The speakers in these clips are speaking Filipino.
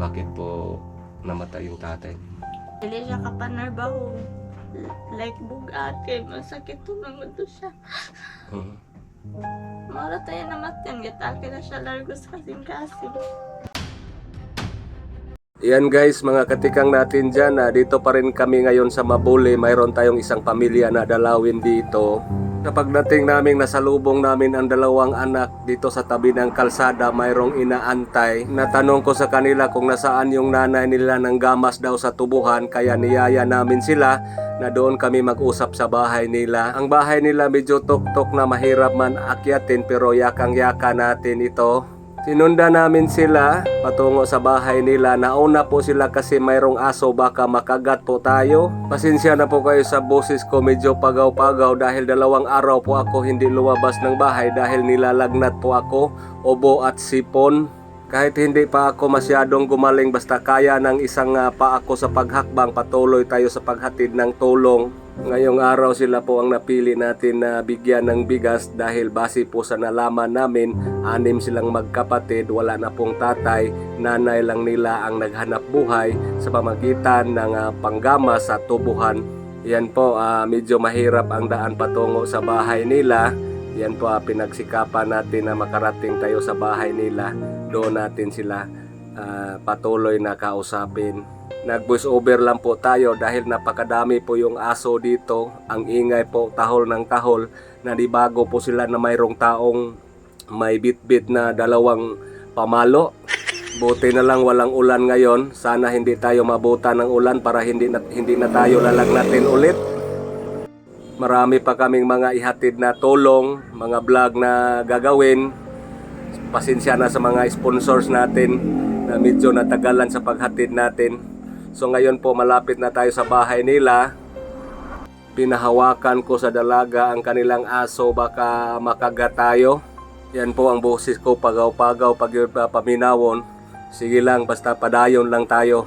Bakit po namatay yung tatay? Dili siya kapanarbaho. Like bugate, masakit tumangod to siya. Hmm. Mara tayo namatyan, gitake na siya largos kasing-kasing. Yan guys, mga katikang natin dyan, ah, dito pa rin kami ngayon sa Mabuli. Mayroon tayong isang pamilya na dalawin dito. Sa pagdating namin, nasalubong namin ang dalawang anak dito sa tabi ng kalsada, mayroong inaantay. Natanong ko sa kanila kung nasaan yung nanay nila ng gamas daw sa tubuhan, kaya niyaya namin sila na doon kami mag-usap sa bahay nila. Ang bahay nila medyo tok-tok na mahirap man akyatin pero yakang-yaka natin ito. Sinunda namin sila patungo sa bahay nila. Nauna po sila kasi mayroong aso baka makagat po tayo. Pasensya na po kayo sa boses ko medyo pagaw-pagaw dahil dalawang araw po ako hindi lumabas ng bahay dahil nilalagnat po ako, obo at sipon. Kahit hindi pa ako masyadong gumaling basta kaya ng isang ah, pa ako sa paghakbang patuloy tayo sa paghatid ng tulong. Ngayong araw sila po ang napili natin na bigyan ng bigas dahil base po sa nalaman namin, anim silang magkapatid, wala na pong tatay, nanay lang nila ang naghanap buhay sa pamagitan ng ah, panggama sa tubuhan. Yan po, ah, medyo mahirap ang daan patungo sa bahay nila. Yan po, ah, pinagsikapan natin na makarating tayo sa bahay nila. Doon natin sila ah, patuloy na kausapin. Nag voice over lang po tayo dahil napakadami po yung aso dito. Ang ingay po tahol ng tahol. Nanibago po sila na mayroong taong may bitbit na dalawang pamalo. Buti na lang walang ulan ngayon. Sana hindi tayo mabuta ng ulan para hindi na, hindi na tayo lalagnatin ulit. Marami pa kaming mga ihatid na tulong, mga vlog na gagawin. Pasensya na sa mga sponsors natin na medyo natagalan sa paghatid natin. So ngayon po malapit na tayo sa bahay nila. Pinahawakan ko sa dalaga ang kanilang aso baka makagat tayo. Yan po ang boses ko pagaw-pagaw pag paminawon. Sige lang basta padayon lang tayo.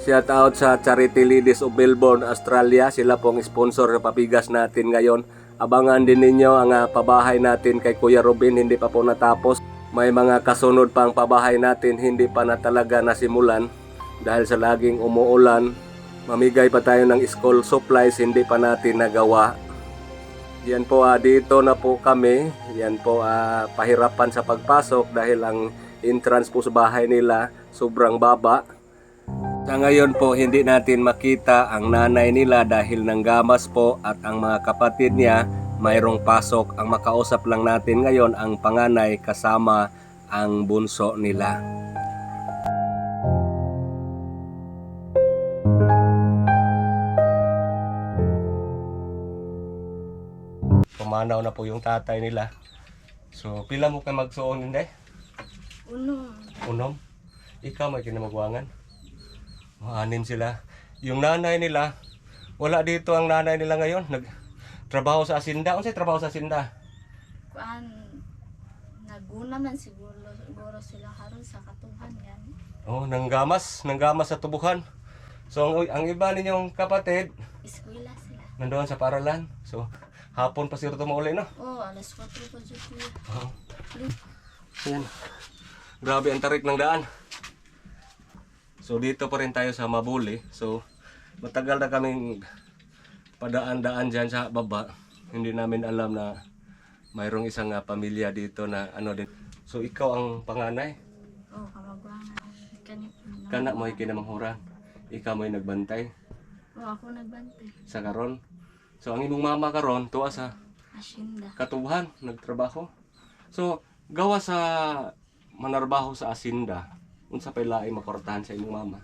Shout out sa Charity Ladies of Melbourne, Australia. Sila pong sponsor ng pabigas natin ngayon. Abangan din ninyo ang ah, pabahay natin kay Kuya Robin, hindi pa po natapos. May mga kasunod pang pabahay natin, hindi pa na talaga nasimulan. Dahil sa laging umuulan, mamigay pa tayo ng school supplies, hindi pa natin nagawa. Yan po, ah, dito na po kami. Yan po, ah, pahirapan sa pagpasok dahil ang entrance po sa bahay nila sobrang baba. Sa ngayon po, hindi natin makita ang nanay nila dahil ng gamas po at ang mga kapatid niya mayroong pasok. Ang makausap lang natin ngayon ang panganay kasama ang bunso nila. Pumanaw na po yung tatay nila. So, pila mo kayo magsuon hindi? Uno, Unom? Ikaw may kinamagwangan? Anim sila. Yung nanay nila, wala dito ang nanay nila ngayon. Nag trabaho sa Asinda. Unsay trabaho sa Asinda? kuan, naguna man siguro, siguro sila karon sa katuhan yan. Oh, nanggamas, nanggamas sa tubuhan. So ang, ang iba ninyong kapatid Eskwela sila. nandoon sa paralan. So hapon pa sila tumauli no. Oh, alas 4 pa dyan sila. Oh. Ayan. Grabe ang tarik ng daan. So dito pa rin tayo sa Mabuli. So matagal na kaming padaan-daan dyan sa baba. Hindi namin alam na mayroong isang ah, pamilya dito na ano din. So ikaw ang panganay. Oh, kamagwangan. Kani, Kana mo kinamanghuran. Ikaw mo nagbantay Oh, ako nagbantay. sa karon. So ang imong mama karon tuwa sa Asyenda. katubuhan, nagtrabaho. So gawa sa manarbaho sa asinda, unsa pay laing makortahan sa imong mama?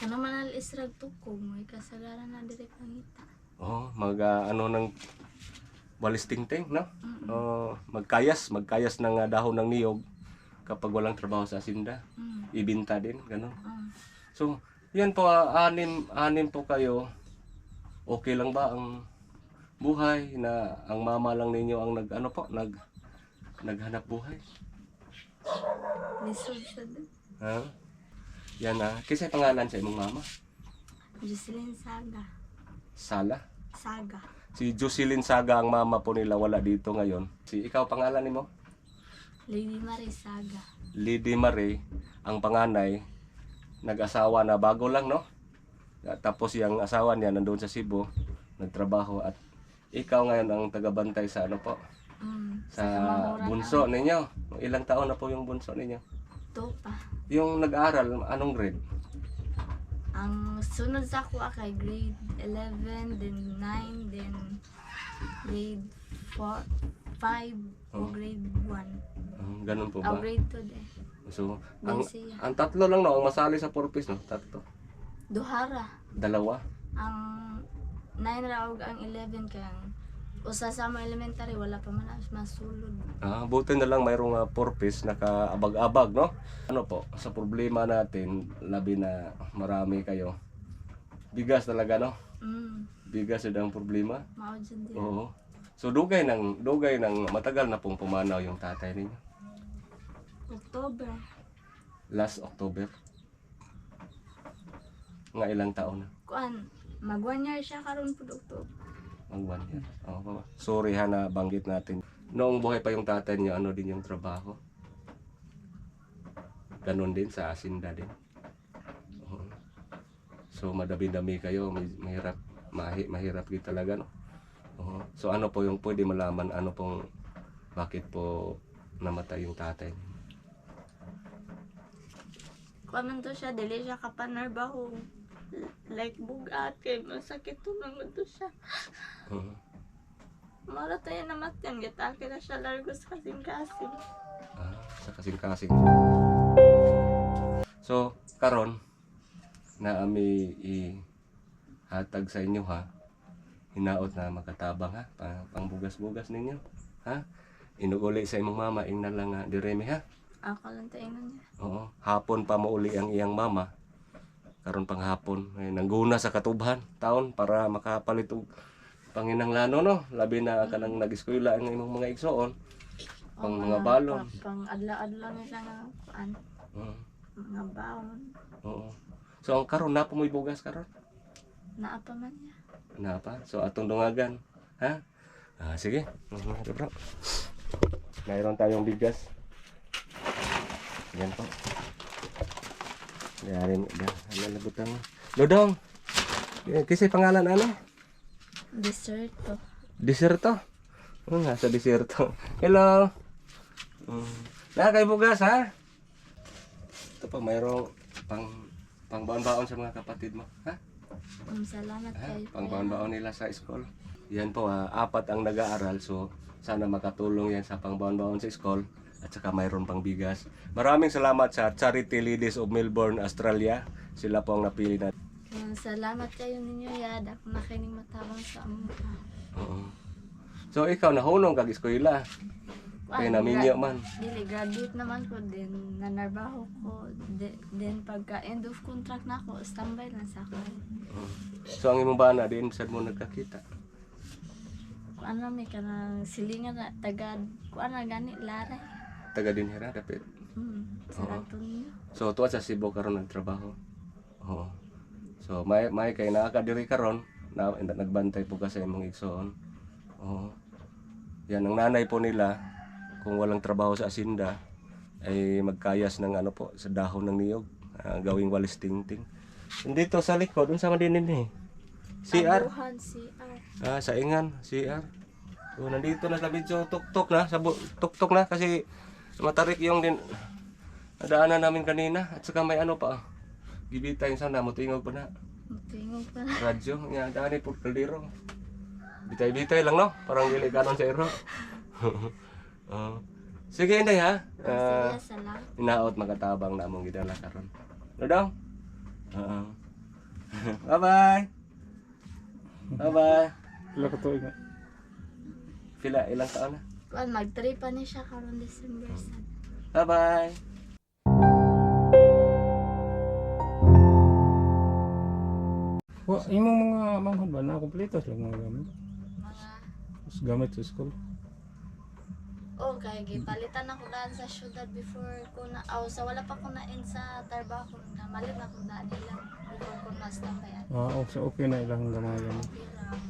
Kano man al israg tukog, may kasagaran na dire pangita. Oh, mag ah, ano ng balisting-ting, no? Oh, magkayas, magkayas ng ah, dahon ng niyog kapag walang trabaho sa asinda. Mm. Ibinta din, ganun. Oh. So, yan po, ah, anim, anim po kayo. Okay lang ba ang buhay na ang mama lang ninyo ang nag, ano po, nag, naghanap buhay? Lisod siya din. Ha? Yan ah. Kisay pangalan sa imong mama? Jocelyn Saga. Sala. Saga. Si Jocelyn Saga ang mama po nila wala dito ngayon. Si ikaw pangalan nimo? Lady Marisaga. Lady Marie, ang panganay, nag-asawa na bago lang, no? Tapos yung asawa niya nandun sa Cebu, nagtrabaho at ikaw ngayon ang tagabantay sa ano po, Mm, sa Kamahuran bunso ninyo. Ilang taon na po yung bunso ninyo? Ito pa. Yung nag-aaral, anong grade? Ang sunod sa ako kay grade 11, then 9, then grade 4, 5, o Oh. grade 1. Hmm, ganun po O ba? grade 2 din. So, ang, ang tatlo lang no, ang masali sa purpose no? Tatlo. Duhara. Dalawa. Ang 9 raog ang 11 kang usa sa mga elementary wala pa man as masulod. Ah, buti na lang mayroong uh, purpose nakaabag-abag, no? Ano po, sa problema natin, labi na marami kayo. Bigas talaga, no? Mm, Bigas yun ang problema. mao jud. Oo. So dugay ng dugay ng matagal na pong pumanaw yung tatay ninyo. October. Last October. Nga ilang taon na. Kuan, mag one year siya karon pud October. Mag one year. Oo pa ba? Sorry ha na banggit natin. Noong buhay pa yung tatay niyo, ano din yung trabaho? Ganon din sa asinda din. Oo. So madami-dami kayo, mahirap mahi, mahirap din talaga no. Oo. So ano po yung pwede malaman ano pong bakit po namatay yung tatay niyo? Kuan man to siya dili siya kapanarbaho. Like bugat kay masakit to nang to siya. Oo. Mara tayo namatyan gitake na siya largo sa kasing-kasing. Ah, sa kasing-kasing. So, karon na ami i hatag sa inyo ha. Hinaot na makatabang ha, pa, pangbugas-bugas ninyo. Ha? Inuuli sa imong mama ing na lang nga diremi ha. Ako lang tayo niya. Oo, hapon pa mauli ang iyang mama. Karon pang hapon, ay nangguna sa katubhan taon para makapalit og panginanglano no. Labi na kanang nag-eskwela ang imong mga igsoon. Pang mga balon. Pang adlaw-adlaw nila nga kuan, Oo. mga baon. Oo. So ang karon na mo bugas karon. Naa pa man niya. Na pa? So atong dungagan, ha? Ah, sige. Mhm, ito, bro. Mayroon tayong bigas. Yan po. Yarin. Ano labutang? Lodong. Eh, Kasi pangalan ano? Dessert to. Diserto. Oh, nasa diserto. Hello. Mm. Na kay bugas ha? Ito pa mayroong pang pang baon-baon sa mga kapatid mo, ha? Um, salamat Ha? kay Pang baon-baon nila sa school. Yan po ha, apat ang nag-aaral so sana makatulong yan sa pang baon-baon sa school at saka mayroon pang bigas. Maraming salamat sa Charity Ladies of Melbourne, Australia. Sila po ang napili na. Um, salamat kayo ninyo yad. Ako na kining matawang sa amo. Oo. So ikaw nahunong kag eskwela. Kaya naminyo man. Dili, graduate naman ko din. Nanarbaho ko. De, then pagka end of contract na ako, standby lang sa ako. Oo. So ang imong bana din sad mo nagkakita. Kung ano may kanang silingan na tagad. Kung ano gani, laray. Taga din hira dapit. Hmm, sa Oo. Antonio. So tuwa sa Cebu karon nagtrabaho. Oo. So may may kay naa diri karon na nagbantay po ka sa imong igsoon. Oo. Yan ang nanay po nila kung walang trabaho sa asinda ay magkayas ng ano po sa dahon ng niyog ah, gawing walis tingting. Dito sa likod unsa man din ni? CR. Abuhan, CR. Ah, sa ingan, CR. So, nandito na sa medyo tuktok na, sa tuktok na kasi matarik yung din nadaanan namin kanina at saka may ano pa. Gibita yung sana, mutingog pa na. Tingog pa. Radyo, nga daan po kaldero. Bitay-bitay lang no, parang dili kanon sa iro. oh. Sige, Inday ha. Salamat. Hinaot magatabang na mong gidala karon. Dodong. Oo. Bye-bye. Bye-bye. Pila ka tuig nga. Pila ilang taon na? Kuan, mag-trip pa ni siya karon December sad. Bye-bye. Wa, imong mga manghod ba na kompleto sila mga gamit. Mga Mas gamit sa school. Oh, kaya gipalitan ako daan sa syudad before ko na, aw sa wala pa ko na in sa trabaho na malit na ko daan nila before ko na standby at Ah, oh, so okay na ilang mga gamit. okay lang.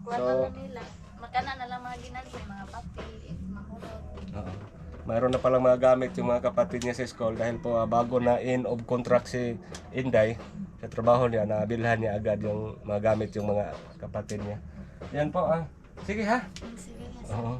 Kuha So- na nila. Makana na lang mga ginagay, mga papel, if mahulog. Oo. mayroon na palang mga gamit yung mga kapatid niya sa school dahil po ah, bago na in of contract si Inday sa trabaho niya, nabilhan niya agad yung mga gamit yung mga kapatid niya. Yan po ah. Sige ha. Sige, yes. Oo.